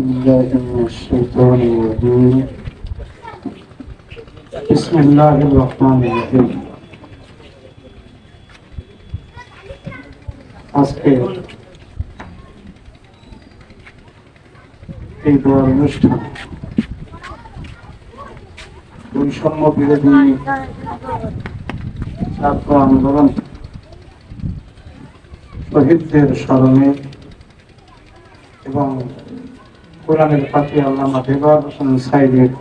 بالله من الشيطان الرجيم بسم الله الرحمن الرحيم আজকে এই বড় অনুষ্ঠান বৈষম্য বিরোধী ছাত্র আন্দোলন শহীদদের স্মরণে এবং কোরআনের পাখি আল্লামা দেবার হোসেন সাইদের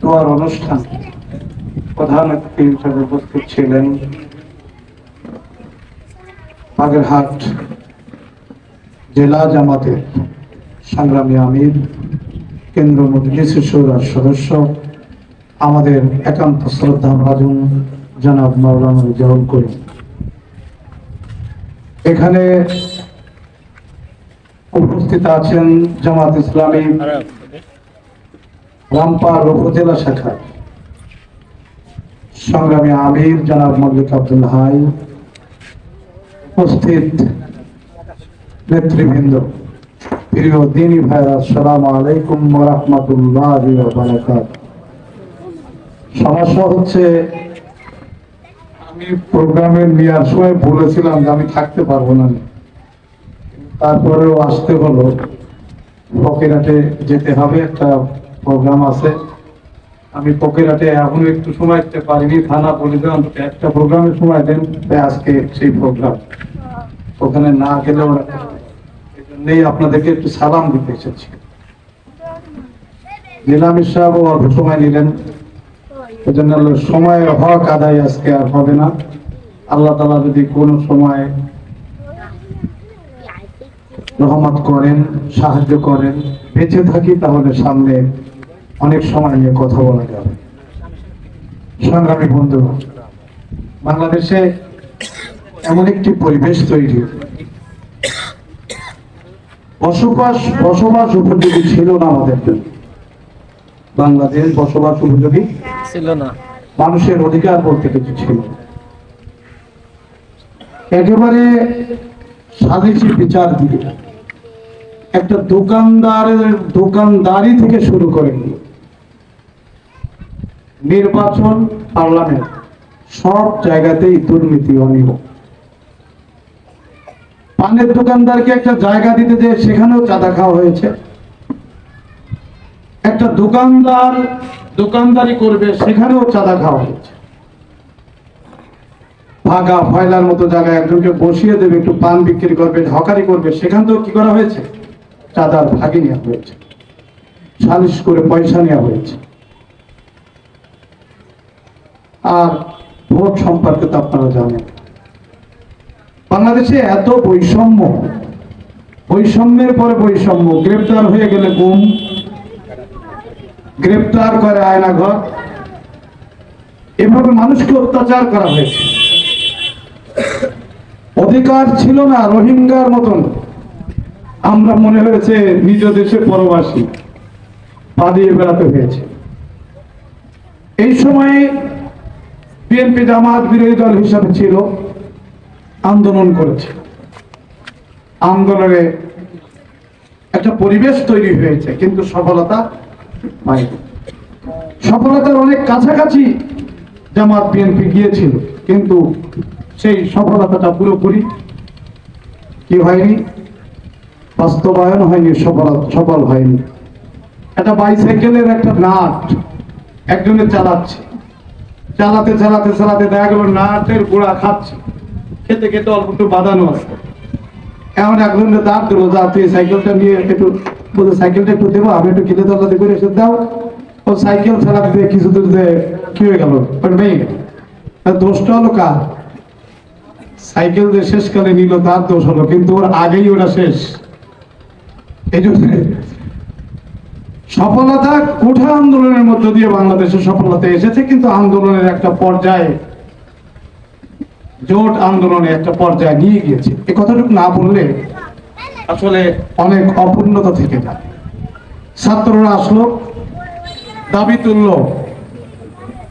দোয়ার অনুষ্ঠান প্রধান অতিথি হিসেবে উপস্থিত ছিলেন বাগেরহাট জেলা জামাতের সংগ্রামী আমির, কেন্দ্র মজলিস সুরার সদস্য, আমাদের একান্ত শ্রদ্ধা ভাজন জনাব মাওলানা রেজাউল করিম। এখানে উপস্থিত আছেন জামাত ইসলামী রামপাল উপজেলা শাখা সংগ্রামী আমির জনাব মল্লিক আব্দুল হাই, উপস্থিত নেতৃবৃন্দ, প্রিয় দিনী ভাইরা আসসালামু আলাইকুম রহমতুল্লাহ সমস্যা হচ্ছে আমি প্রোগ্রামে নেওয়ার সময় বলেছিলাম যে আমি থাকতে পারব না। তারপরেও আসতে হলো। ফকিরাটে যেতে হবে, একটা প্রোগ্রাম আছে। আমি ফকিরাটে এখন একটু সময় দিতে পারিনি, থানা অন্তত একটা প্রোগ্রামের সময় দেন আজকে সেই প্রোগ্রাম। ওখানে না গেলে ওরা এই আপনাদেরকে একটু সালাম দিতে এসেছি। নিলামির সাহেব অল্প সময় নিলেন। এই জন্য সময়ের হক আদায় আজকে আর হবে না। আল্লাহ তালা যদি কোনো সময় রহমত করেন, সাহায্য করেন, বেঁচে থাকি, তাহলে সামনে অনেক সময় নিয়ে কথা বলা যাবে। সংগ্রামী বন্ধু, বাংলাদেশে এমন একটি পরিবেশ তৈরি। বসবাস বসবাস উপযোগী ছিল না আমাদের জন্য। বাংলাদেশ বসবাস উপযোগী ছিল না। মানুষের অধিকার বলতে কিছু ছিল একেবারে স্বাদেশী বিচার দিয়ে একটা দোকানদারের দোকানদারি থেকে শুরু করে নিয়ে নির্বাচন, পার্লামেন্ট, সব জায়গাতেই দুর্নীতি অনিয়ম পানের দোকানদারকে একটা জায়গা দিতে যে সেখানেও চাঁদা খাওয়া হয়েছে। একটা দোকানদার দোকানদারি করবে, সেখানেও চাঁদা খাওয়া হয়েছে ভাগা ফয়লার মতো জায়গায় একজনকে বসিয়ে দেবে, একটু পান বিক্রি করবে হকারি করবে, সেখান থেকেও কি করা হয়েছে? চাঁদার ভাগে নেওয়া হয়েছে। সালিশ করে পয়সা নেওয়া হয়েছে। আর ভোট সম্পর্কে তো আপনারা জানেন। বাংলাদেশে এত বৈষম্য, বৈষম্যের পরে বৈষম্য, গ্রেপ্তার হয়ে গেলে গুম গ্রেপ্তার করে আয়না ঘর এভাবে মানুষকে অত্যাচার করা হয়েছে। অধিকার ছিল না, রোহিঙ্গার মতন। আমরা মনে হয়েছে নিজ দেশে পরবাসী। পালিয়ে বেড়াতে হয়েছে। এই সময়ে বিএনপি জামাত বিরোধী দল হিসাবে ছিল, আন্দোলন করেছে। আন্দোলনে একটা পরিবেশ তৈরি হয়েছে, কিন্তু সফলতা পায়নি সফলতার অনেক কাছাকাছি জামাত বিএনপি গিয়েছিল, কিন্তু সেই সফলতাটা পুরোপুরি কি হয়নি? বাস্তবায়ন হয়নি, সফল সফল হয়নি। একটা বাইসাইকেলের একটা নাট একজনে চালাচ্ছে। চালাতে চালাতে চালাতে দেখা গেল নাটের গোড়া খাচ্ছে। খেতে খেতে অল্প একটু বাঁধানো আছে। এমন একজনে দাঁড় দিল যা সাইকেলটা নিয়ে একটু বলতে সাইকেলটা একটু দেবো, আমি একটু কিনে তলাতে করে এসে দাও। ও সাইকেল চালাতে দিয়ে কিছু দূর কি হয়ে গেল? দোষটা হলো কার? সাইকেল যে শেষকালে নিল, তার দোষ হলো, কিন্তু ওর আগেই ওটা শেষ। এই সফলতা কোঠা আন্দোলনের মধ্য দিয়ে বাংলাদেশের সফলতা এসেছে, কিন্তু আন্দোলনের একটা পর্যায়ে, জোট আন্দোলনে একটা পর্যায়ে নিয়ে গিয়েছে। এ কথাটুকু না বললে আসলে অনেক অপূর্ণতা থেকে যায়। ছাত্ররা আসলো, দাবি তুলল,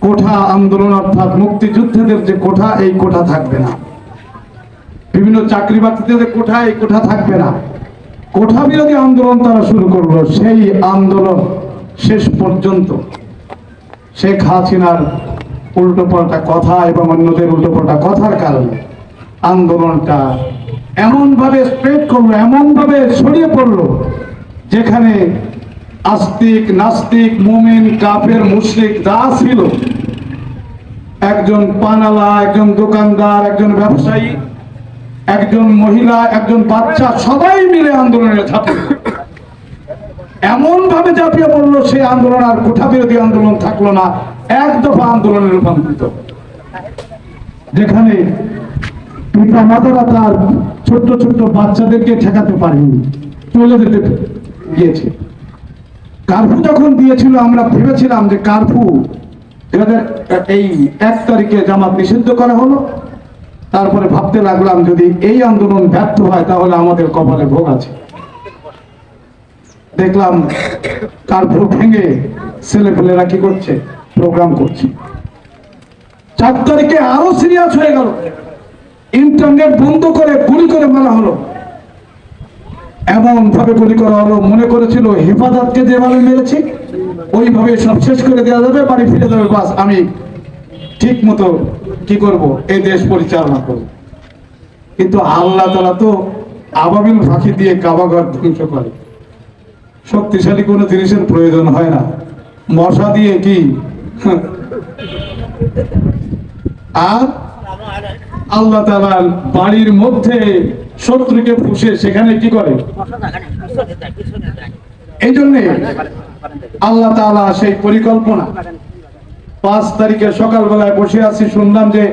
কোঠা আন্দোলন অর্থাৎ মুক্তিযুদ্ধের যে কোঠা, এই কোঠা থাকবে না। বিভিন্ন চাকরি বাকরিতে কোঠায় কোঠা থাকবে না। কোঠা বিরোধী আন্দোলন তারা শুরু করল, সেই আন্দোলন শেষ পর্যন্ত। শেখ হাসিনার উল্টো পাল্টা কথা এবং অন্যদের উল্টো পাল্টা কথার কারণে আন্দোলনটা এমন ভাবে স্প্রেড করল এমন ভাবে ছড়িয়ে পড়ল, যেখানে আস্তিক, নাস্তিক, মুমিন, কাফের, মুশরিক যা ছিল, একজন পানালা, একজন দোকানদার, একজন ব্যবসায়ী, একজন মহিলা, একজন বাচ্চা, সবাই মিলে আন্দোলনে ঝাঁপিয়ে। এমন ভাবে ঝাঁপিয়ে পড়ল, সেই আন্দোলন আর কোঠা বিরোধী আন্দোলন থাকল না, এক দফা আন্দোলনে রূপান্তরিত যেখানে পিতা মাতারা তার ছোট্ট ছোট্ট বাচ্চাদেরকে ঠেকাতে পারেনি। চলে যেতে গিয়েছে। কার্ফু যখন দিয়েছিল, আমরা ভেবেছিলাম যে কার্ফু এই এক তারিখে জামাত নিষিদ্ধ করা হলো, তারপরে ভাবতে লাগলাম যদি এই আন্দোলন ব্যর্থ হয়, তাহলে আমাদের কপালে ভোগ আছে। দেখলাম কার্ফু ভেঙে ছেলেপেলেরা কি করছে? প্রোগ্রাম করছে। চার তারিখে আরও সিরিয়াস হয়ে গেল। ইন্টারনেট বন্ধ করে গুলি করে মারা হলো। এমন ভাবে গুলি করা হলো, মনে করেছিল হেফাজতকে যেভাবে মেরেছি, ওইভাবে সব শেষ করে দেওয়া যাবে, বাড়ি ফিরে যাবে, বাস, আমি ঠিক মতো কি করব, এই দেশ পরিচালনা করব। কিন্তু আল্লাহ তালা তো আবাবিল ফাঁকি দিয়ে কাবাঘর ধ্বংস করে। শক্তিশালী কোনো জিনিসের প্রয়োজন হয় না। মশা দিয়ে কি? আর আল্লাহ তালার বাড়ির মধ্যে শত্রুকে ফুসে সেখানে কি করে? এই জন্যে আল্লাহ তাআলা সেই পরিকল্পনা। পাঁচ তারিখে সকালবেলায় বসে আছি, শুনলাম যে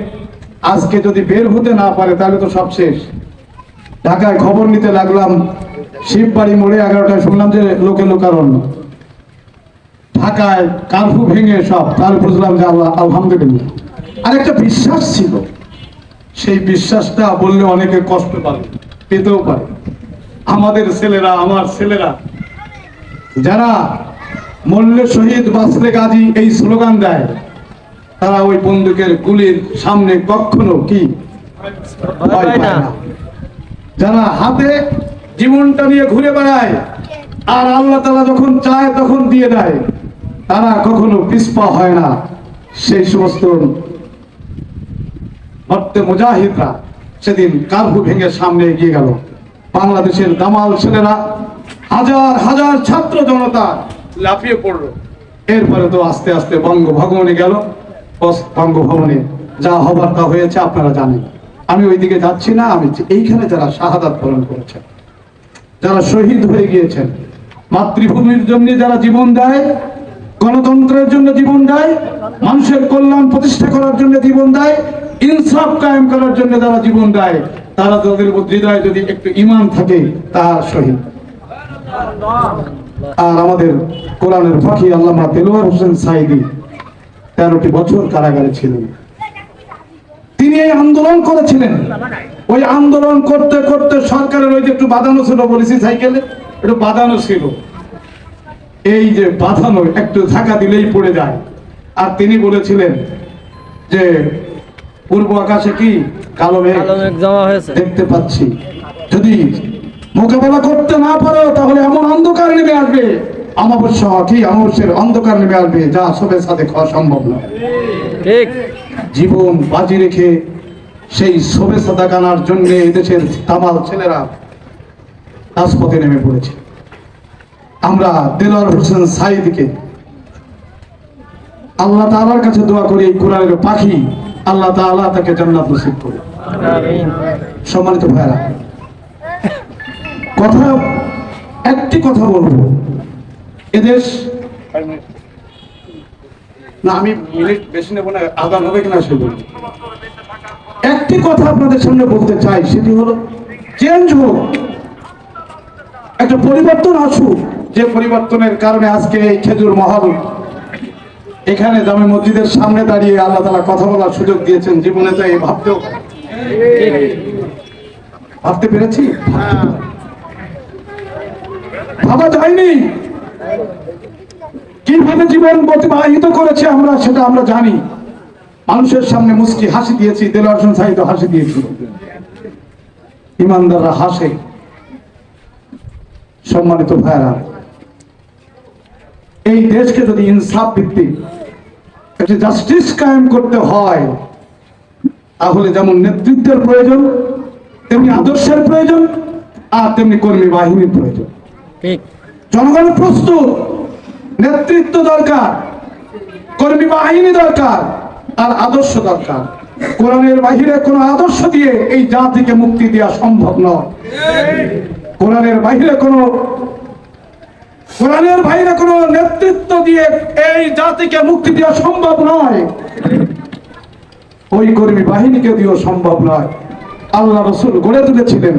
আজকে যদি বের হতে না পারে, তাহলে তো সব শেষ। ঢাকায় খবর নিতে লাগলাম, শিববাড়ি মোড়ে এগারোটায় শুনলাম যে লোকে লোকারণ্য। ঢাকায় কার্ফু ভেঙে সব তার বুঝলাম যে আল্লাহ, আলহামদুলিল্লাহ। আর একটা বিশ্বাস ছিল সেই বিশ্বাসটা বললে অনেকে কষ্ট পাবে পেতেও পারে। আমাদের ছেলেরা আমার ছেলেরা যারা মল্লে শহীদ বাসলে গাজী এই স্লোগান দেয় তারা ওই বন্দুকের গুলির সামনে কখনো কি যারা হাতে জীবনটা নিয়ে ঘুরে বেড়ায় আর আল্লাহ তালা যখন চায় তখন দিয়ে দেয় তারা কখনো পিসপা হয় না। সেই সমস্ত ভক্তে মুজাহিদরা সেদিন কার্ফু ভেঙে সামনে এগিয়ে গেল। বাংলাদেশের দামাল ছেলেরা হাজার হাজার ছাত্র জনতা লাফিয়ে পড়ল। এরপরে তো আস্তে আস্তে বঙ্গভবনে গেল। বঙ্গভবনে যা হবার তা হয়েছে আপনারা জানেন। আমি ওইদিকে যাচ্ছি না, আমি এইখানে যারা শাহাদাত পালন করেছেন, যারা শহীদ হয়ে গিয়েছেন, মাতৃভূমির জন্য যারা জীবন দেয় গণতন্ত্রের জন্য জীবন দেয়, মানুষের কল্যাণ প্রতিষ্ঠা করার জন্য জীবন দেয়, ইনসাফ কায়েম করার জন্য তারা জীবন দেয়, তারা তাদের হৃদয়ে যদি একটু ইমান থাকে তার শহীদ। আর আমাদের কোরআনের ফাঁকি আল্লামা দেলোয়ার হোসেন সাইদি তেরোটি বছর কারাগারে ছিলেন। তিনি এই আন্দোলন করেছিলেন। ওই আন্দোলন করতে করতে সরকারের ওই যে একটু বাঁধানো ছিল বলেছি সাইকেলে, একটু বাঁধানো ছিল। এই যে বাঁধানো একটু ধাক্কা দিলেই পড়ে যায়। আর তিনি বলেছিলেন যে পূর্ব আকাশে কি কালো মেঘ কালো জমা হয়েছে। দেখতে পাচ্ছি। যদি মোকাবেলা করতে না পারো তাহলে এমন অন্ধকার নেমে আসবে। অমাবস্যা কি অমাবস্যের অন্ধকার নেমে আসবে যা সবের সাথে খাওয়া সম্ভব না। ঠিক। জীবন বাজি রেখে সেই শোভে সাদা গানার জন্য এই দেশের তামাল ছেলেরা রাজপথে নেমে পড়েছে। আমরা দেলোয়ার হোসেন সাইদকে আল্লাহ তাআলার কাছে দোয়া করি এই কোরআনের পাখি আল্লাহ তাআলা তাকে জান্নাত নসিব করে সম্মানিত ভাইরা কথা একটি কথা বলব। এদেশ না আমি মিনিট বেশি নেব না আদান হবে কিনা সে বলব। একটি কথা আপনাদের সামনে বলতে চাই সেটি হলো চেঞ্জ হোক একটা পরিবর্তন আসুক যে পরিবর্তনের কারণে আজকে এই খেজুর মহল এখানে জামে মসজিদের সামনে দাঁড়িয়ে আল্লাহ তালা কথা বলার সুযোগ দিয়েছেন। জীবনে তো এই ভাবতেও ভাবতে পেরেছি? ভাবা যায়নি। কীভাবে জীবন অতিবাহিত করেছে আমরা সেটা আমরা জানি। মানুষের সামনে মুস্কি হাসি দিয়েছি, দেলোয়ার হোসেন সাহিদ হাসি দিয়েছিল। ইমানদাররা হাসে। সম্মানিত ভাইরা এই দেশকে যদি ইনসাফ ভিত্তিক জাস্টিস কায়েম করতে হয় তাহলে যেমন নেতৃত্বের প্রয়োজন তেমনি আদর্শের প্রয়োজন আর তেমনি কর্মী বাহিনীর প্রয়োজন। জনগণের প্রস্তুত নেতৃত্ব দরকার কর্মী বাহিনী দরকার আর আদর্শ দরকার। কোরআনের বাহিরে কোনো আদর্শ দিয়ে এই জাতিকে মুক্তি দেওয়া সম্ভব নয়। কোরআনের বাহিরে কোনো কোরআনের বাইরে কোনো নেতৃত্ব দিয়ে এই জাতিকে মুক্তি দেওয়া সম্ভব নয়। ওই কর্মী বাহিনীকে দিয়েও সম্ভব নয়। আল্লাহ রসুল গড়ে তুলেছিলেন।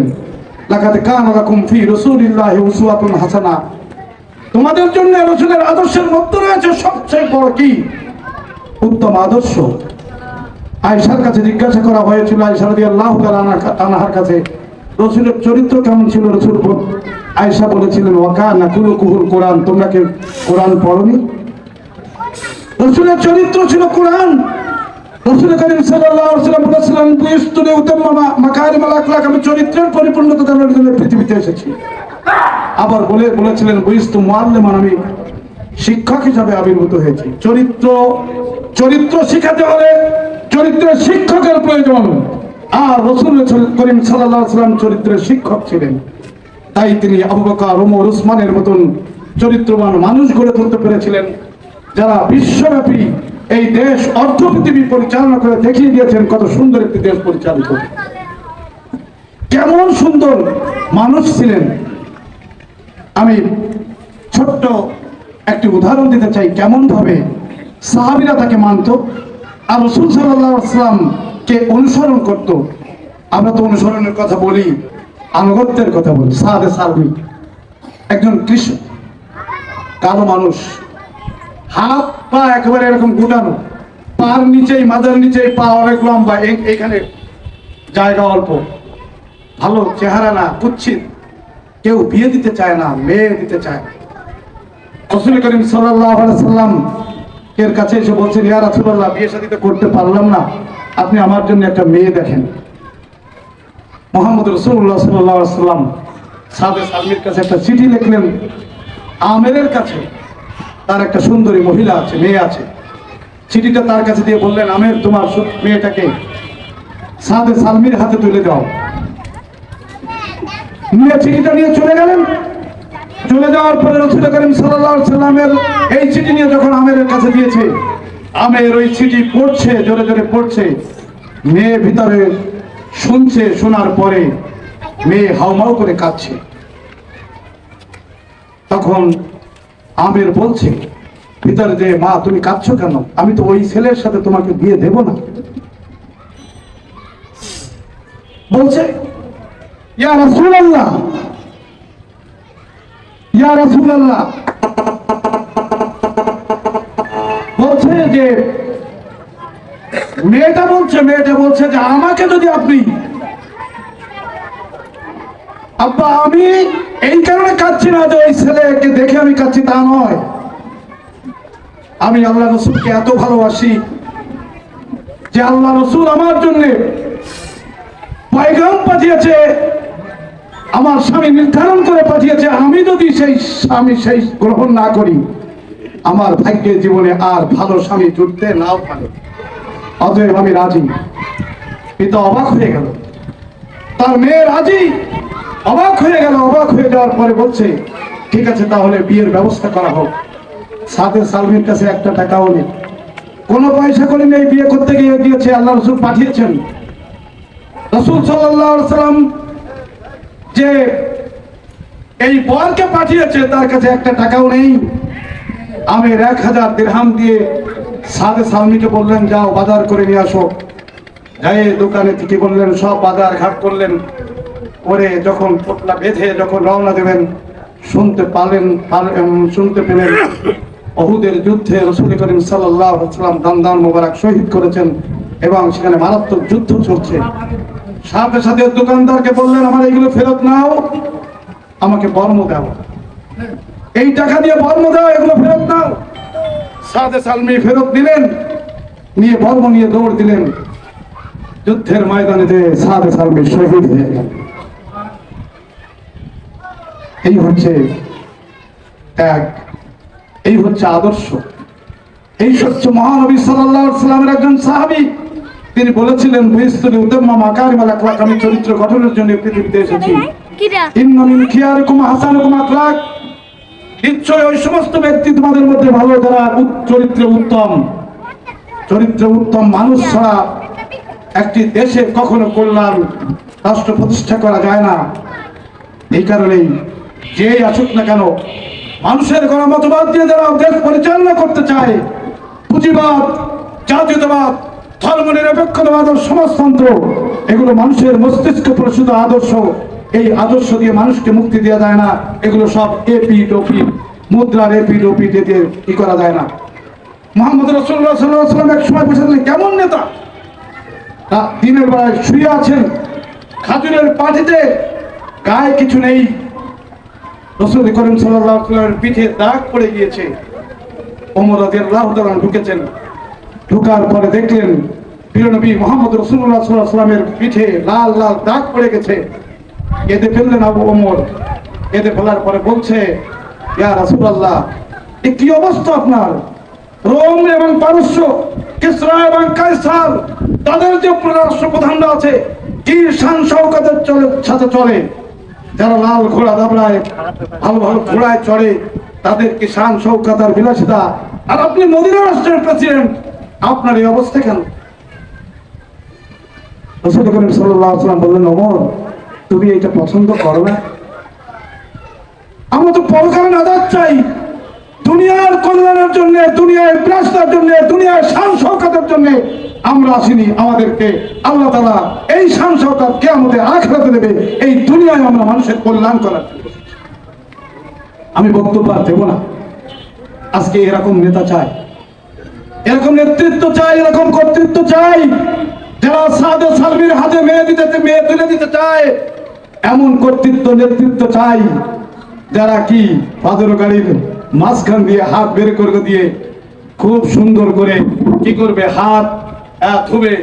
লাকাতে কান রাকুম ফি রসুলিল্লাহ উসওয়াতুন হাসানা। তোমাদের জন্য রসুলের আদর্শের মধ্যে রয়েছে সবচেয়ে বড় কি? উত্তম আদর্শ। আয়সার কাছে জিজ্ঞাসা করা হয়েছিল আয়সা রদি আল্লাহ আনাহার কাছে, রসুলের চরিত্র কেমন ছিল? রসুল আয়সা বলেছিলেন, ওয়াকা না কুলু কুহুল কোরআন। তোমরা কি কোরআন পড়নি? রসুলের চরিত্র ছিল কোরআন। রসুল করিম ওয়াসাল্লাম বলেছিলেন আখলাক। আমি চরিত্রের পরিপূর্ণতা দেওয়ার জন্য পৃথিবীতে এসেছি। আবার বলে, বলেছিলেন, বুইস্তু মুআল্লিমান। আমি শিক্ষক হিসাবে আবির্ভূত হয়েছি। চরিত্র চরিত্র শিখাতে হলে চরিত্রের শিক্ষকের প্রয়োজন। আর রসুল করিম সাল্লাল্লাহু আলাইহি ওয়াসাল্লাম চরিত্রের শিক্ষক ছিলেন। তাই তিনি আবু বকর, ওমর, উসমানের মতন চরিত্রবান মানুষ গড়ে তুলতে পেরেছিলেন, যারা বিশ্বব্যাপী এই দেশ অর্থ পৃথিবী পরিচালনা করে দেখিয়ে দিয়েছেন কত সুন্দর একটি দেশ পরিচালিত। কেমন সুন্দর মানুষ ছিলেন। আমি ছোট্ট একটি উদাহরণ দিতে চাই কেমন ভাবে সাহাবিরা তাকে মানত, আর রসুল সাল্লামকে অনুসরণ করত। আমরা তো অনুসরণের কথা বলি আনুগত্যের কথা বলি সাহাবে সালবি। একজন কৃষক, কালো মানুষ, হাত পা একেবারে এরকম গুটানো, পার নিচেই, মাজার নিচেই পা অনেক লম্বা এই- এইখানে জায়গা অল্প। ভালো চেহারা না, কুচ্ছিত। কেউ বিয়ে দিতে চায় না, মেয়ে দিতে চায় রসুল করিম সাল্লাম এর কাছে এসে বলছেন, ইয়া রাসূলুল্লাহ, বিয়ে তো করতে পারলাম না। আপনি আমার জন্য একটা মেয়ে দেখেন। মোহাম্মদ রসুল্লাহ সাল্লাম সাদে সালমির কাছে একটা চিঠি লিখলেন, আমেরের কাছে তার একটা সুন্দরী মহিলা আছে, মেয়ে আছে। চিঠিটা তার কাছে দিয়ে বললেন, আমের, তোমার মেয়েটাকে সাদে সালমির হাতে তুলে দাও। নিয়ে চিঠিটা নিয়ে চলে গেলেন। চলে যাওয়ার পরে রসুল করিম সাল্লামের এই চিঠি নিয়ে যখন আমেরের কাছে দিয়েছে, আমের ওই চিঠি পড়ছে, জোরে জোরে পড়ছে। মেয়ে ভিতরে শুনছে, শোনার পরে মেয়ে হাউমাউ করে কাঁদছে। তখন আমের বলছে, ভিতরে যে মা, তুমি কাঁদছো কেন? আমি তো ওই ছেলের সাথে তোমাকে বিয়ে দেব না। বলছে বলছে যে মেয়েটা বলছে মেয়েটা বলছে যে আমাকে যদি আপনি আব্বা, আমি এই কারণে কাঁদছি না যে ওই ছেলেকে দেখে আমি কাঁদছি, তা নয়। আমি আল্লাহ রসুলকে এত ভালোবাসি যে আল্লাহ রসুল আমার জন্য পয়গাম পাঠিয়েছে, আমার স্বামী নির্ধারণ করে পাঠিয়েছে, আমি যদি সেই স্বামী সেই গ্রহণ না করি, আমার ভাগ্যের জীবনে আর ভালো স্বামী জুটতে নাও পারে। অতএব আমি রাজি। পিতা অবাক হয়ে গেল। তার মেয়ে রাজি? অবাক হয়ে গেল, অবাক হয়ে যাওয়ার পরে বলছে, ঠিক আছে, তাহলে বিয়ের ব্যবস্থা করা হোক। সাথে সালমির কাছে একটা টাকাও নেই। কোনো পয়সা করে নেই বিয়ে করতে গিয়ে গিয়েছে আল্লাহ রসুল পাঠিয়েছেন। রসুল সাল্লাম যে এই বরকে পাঠিয়েছে, তার কাছে একটা টাকাও নেই। আমের এক হাজার দিরহাম দিয়ে সাদে সালমিকে বললেন যাও বাজার করে নিয়ে আসো। যাই দোকানে থেকে বললেন সব বাজার ঘাট করলেন। করে যখন পোটলা বেঁধে যখন রওনা দেবেন শুনতে উম, শুনতে পেলেন অহুদের যুদ্ধে রসুল করিম সাল্লাম দান মোবারক শহীদ করেছেন এবং সেখানে মারাত্মক যুদ্ধ চলছে। সাথে সাথে দোকানদারকে বললেন আমার এগুলো ফেরত নাও আমাকে বর্ম দাও। এই টাকা দিয়ে বর্ম দাও এগুলো ফেরত নাও। সাদে সালমি ফেরত দিলেন নিয়ে বর্ম নিয়ে দৌড় দিলেন। যুদ্ধের ময়দানে যে সাদে সালমি শহীদ হয়ে গেল এই হচ্ছে এক এই হচ্ছে আদর্শ। এই হচ্ছে মহানবী সাল্লামের একজন সাহাবী তিনি বলেছিলেন বিস্তরি উদ্যম মাকারিমাল আমি চরিত্র গঠনের জন্য পৃথিবীতে এসেছি। কিরা ইন্না মিন হাসানুকুম নিশ্চয় ওই সমস্ত ব্যক্তি তোমাদের মধ্যে ভালো যারা চরিত্রে উত্তম। চরিত্রে উত্তম মানুষ ছাড়া একটি দেশে কখনো কল্যাণ রাষ্ট্র প্রতিষ্ঠা করা যায় না। এই কারণেই যেই আসুক না কেন, মানুষের গণমতবাদ দিয়ে যারা দেশ পরিচালনা করতে চায়, পুঁজিবাদ, জাতীয়তাবাদ ধর্ম নিরপেক্ষতাবাদ ও সমাজতন্ত্র, এগুলো মানুষের মস্তিষ্ক প্রসূত আদর্শ। এই আদর্শ দিয়ে মানুষকে মুক্তি দেওয়া যায় না। এগুলো সব এপি ডপি মুদ্রার এপি ডপি দিয়ে কি করা যায় না। মোহাম্মদ রসুল্লাহ সাল্লাহ সাল্লাম এক সময় বসেছিলেন কেমন নেতা? দিনের বেলায় শুয়ে আছেন, খাজুরের পাঠিতে গায়ে কিছু নেই। রসুল করিম সাল্লামের পিঠে দাগ পড়ে গিয়েছে। ঢুকেছেন। ঢুকার পরে দেখলেন প্রিয়নবী মোহাম্মদ রসুল্লাহ সাল্লাহ পিঠে লাল লাল দাগ পড়ে গেছে। কেঁদে ফেললেন আবু ওমর। কেঁদে ফেলার পরে বলছে, ইয়া রাসূলুল্লাহ, এ কি অবস্থা আপনার? রোম এবং পারস্য, কিসরা এবং কাইসার তাদের যে রাষ্ট্রপ্রধানরা আছে, কি শান শৌকতের সাথে চলে? যারা লাল ঘোড়া দাবড়ায় ভালো ভালো ঘোড়ায় চড়ে, তাদের কি শান শৌকত বিলাসিতা? আর আপনি মদিনা রাষ্ট্রের প্রেসিডেন্ট, আপনার এই অবস্থা কেন? রসুল বললেন, ওমর তুমি এটা পছন্দ করো না। আমরা তো পরকালীন আজাদ চাই। দুনিয়ার কল্যাণের জন্য, দুনিয়ার বিলাসতার জন্য, দুনিয়ার শান শৌকতের জন্য আমরা আসিনি। আমাদেরকে আল্লাহ তাআলা এই শান শৌকত কে আমাদের আখরাতে দেবে। এই দুনিয়ায় আমরা মানুষের কল্যাণ করার আমি বক্তব্য আর দেবো না। আজকে এরকম নেতা চাই। এরকম নেতৃত্ব চাই, এরকম কর্তৃত্ব চাই। যারা সাদে সালমির হাতে মেয়ে দিতে মেয়ে তুলে দিতে চায় এমন কর্তৃত্ব নেতৃত্ব চাই যারা কি পাদর গাড়ির মাঝখান দিয়ে হাত বের করে দিয়ে খুব সুন্দর করে কি করবে হাত আহ, ধুবে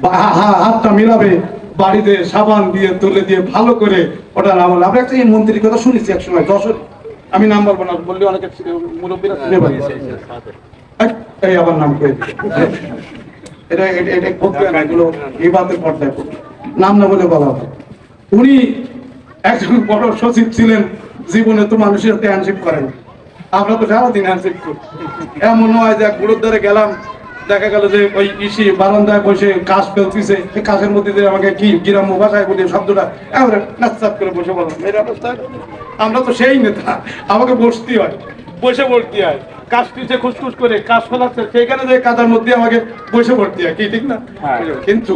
বা হা- হা- হাতটা মিলাবে বাড়িতে সাবান দিয়ে তুলে দিয়ে ভালো করে ওটা নাম আমরা একটা এই মন্ত্রীর কথা শুনেছি এক সময় যশোর আমি নাম বলব না বললে অনেকে মুরব্বীরা শুনে। এই, আবার নাম করে এটা এটা এগুলো এই বাতের পর্দায় নাম না বলে বলা হবে উনি একজন বড় সচিব ছিলেন জীবনে তো মানুষের সাথে হ্যান্ডশেক করেন। আমরা তো সারাদিন হ্যান্ডশেক করি। এমন হয় যে গুরুর দ্বারে গেলাম দেখা গেল যে ওই ইসি বারান্দায় বসে কাশ ফেলতিছে এই কাশের মধ্যে দিয়ে আমাকে কি গ্রাম্য ভাষায় বলি শব্দটা এবারে নাচাপ করে বসে বললাম এই অবস্থা আমরা তো সেই নেতা আমাকে বসতে হয় বসে পড়তে হয়। কাশ পিছে খুসখুস করে কাশ ফেলাচ্ছে সেইখানে যে কাদার মধ্যে আমাকে বসে পড়তে হয় কি ঠিক না? কিন্তু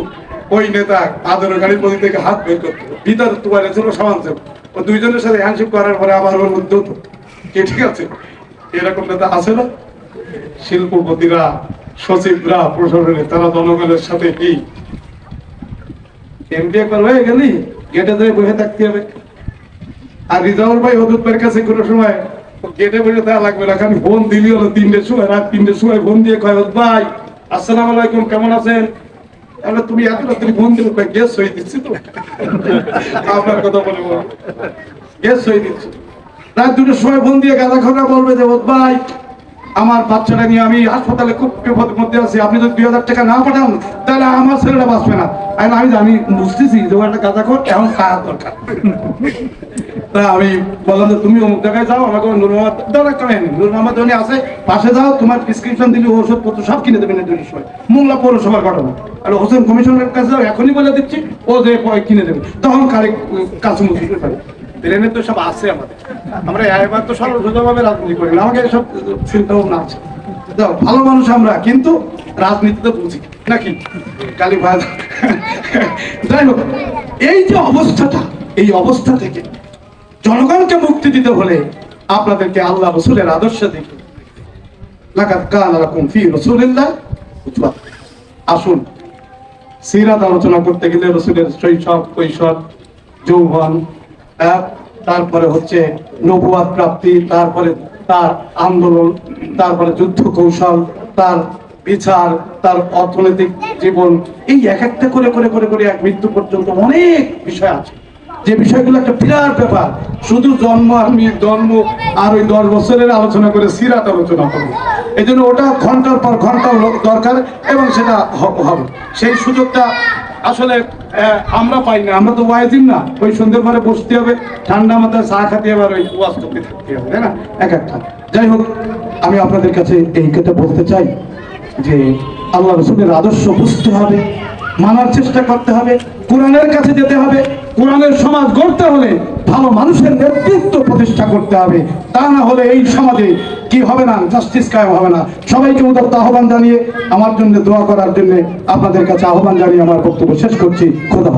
ওই নেতা আদর গাড়ির মধ্যে থেকে হাত বের করতো। ভিতর তোমার ছিল ও দুইজনের সাথে হ্যান্ডশেক করার পরে আবার ওর মধ্যে কি ঠিক আছে? এরকম নেতা আছে না? শিল্পপতিরা, সচিবরা প্রশাসনে তারা জনগণের সাথে কি এমপি একবার হয়ে গেলি গেটে ধরে বসে থাকতে হবে। আর রিজাউল ভাই হদুত ভাইয়ের কাছে কোনো সময় গেটে বসে লাগবে না, খালি ফোন দিলি হলো তিনটের সময়, রাত তিনটের সময় ফোন দিয়ে কয় ভাই, আসসালামু আলাইকুম, কেমন আছেন? তাহলে তুমি এত রাত্রি ফোন দিলে গ্যাস হয়ে দিচ্ছি তো। আপনার কথা বলে গ্যাস হয়ে দিচ্ছি। রাত দুটোর সময় ফোন দিয়ে গাঁদা খবরা বলবে যে ভাই, আমার বাচ্চাটা নিয়ে আমি হাসপাতালে খুব বিপদের মধ্যে আছি। আপনি যদি দুই হাজার টাকা না পাঠান, তাহলে আমার ছেলেটা বাঁচবে না। আমি আমি বুঝতেছি, যে একটা গাঁদা খর এখন খাওয়ার দরকার। তা আমি বললাম যে তুমি অমুক জায়গায় যাও, আমাকে নূর মোহাম্মদ দরকার করেন নূর মোহাম্মদ ধনী আছে, পাশে যাও, তোমার প্রেসক্রিপশন দিলে ওষুধ পত্র সব কিনে দেবেন দুটোর সময় মোংলা পৌরসভার ঘটনা। আর হোসেন কমিশনের কাছে যাও, এখনই বলে দিচ্ছি, ও যে কিনে দেবে। তখন কারে কাছে মুখে পারে তো সব আছে আমাদের। আমরা এবার তো সর্বসুন্দরভাবে রাজনীতি করি না, আমাকে সব চিন্তা ভাবনা আছে ভালো মানুষ আমরা, কিন্তু রাজনীতিতে বুঝি, নাকি? কালী ভাই যাই হোক, এই যে অবস্থাটা, এই অবস্থা থেকে জনগণকে মুক্তি দিতে হলে আপনাদেরকে আল্লাহ রসুলের আদর্শ উসওয়াত আসুন, সিরাত আলোচনা করতে গেলে রসুলের শৈশব, কৈশোর, যৌবন তারপরে হচ্ছে নবুয়াদ প্রাপ্তি, তারপরে তার আন্দোলন, তারপরে যুদ্ধ কৌশল তার বিচার, তার অর্থনৈতিক জীবন, এই এক একটা করে করে করে করে এক মৃত্যু পর্যন্ত অনেক বিষয় আছে। যে বিষয়গুলো একটা বিরাট ব্যাপার, শুধু জন্ম আর মেয়ে জন্ম আর ওই দশ বছরের আলোচনা করে সিরাত আলোচনা করব। এই জন্য ওটা ঘণ্টার পর ঘণ্টার লোক- দরকার এবং সেটা হবে। সেই সুযোগটা আসলে আমরা পাই না। আমরা তো ওয়াইজিন না। ওই সন্ধ্যের পরে বসতে হবে, ঠান্ডা মাথায় চা খাতে আবার ওই ওয়াজ থাকতে হবে, তাই না? এক একটা। যাই হোক, আমি আপনাদের কাছে এই কথা বলতে চাই যে আল্লাহ রসুলের আদর্শ বুঝতে হবে। মানার চেষ্টা করতে হবে, কোরআনের কাছে যেতে হবে, কোরআনের সমাজ গড়তে হলে ভালো মানুষের নেতৃত্ব প্রতিষ্ঠা করতে হবে। তা না হলে এই সমাজে কি হবে না জাস্টিস কায়ম হবে না। সবাইকে উদত্ত আহ্বান জানিয়ে আমার জন্য দোয়া করার জন্য আপনাদের কাছে আহ্বান জানিয়ে আমার বক্তব্য শেষ করছি। খোদা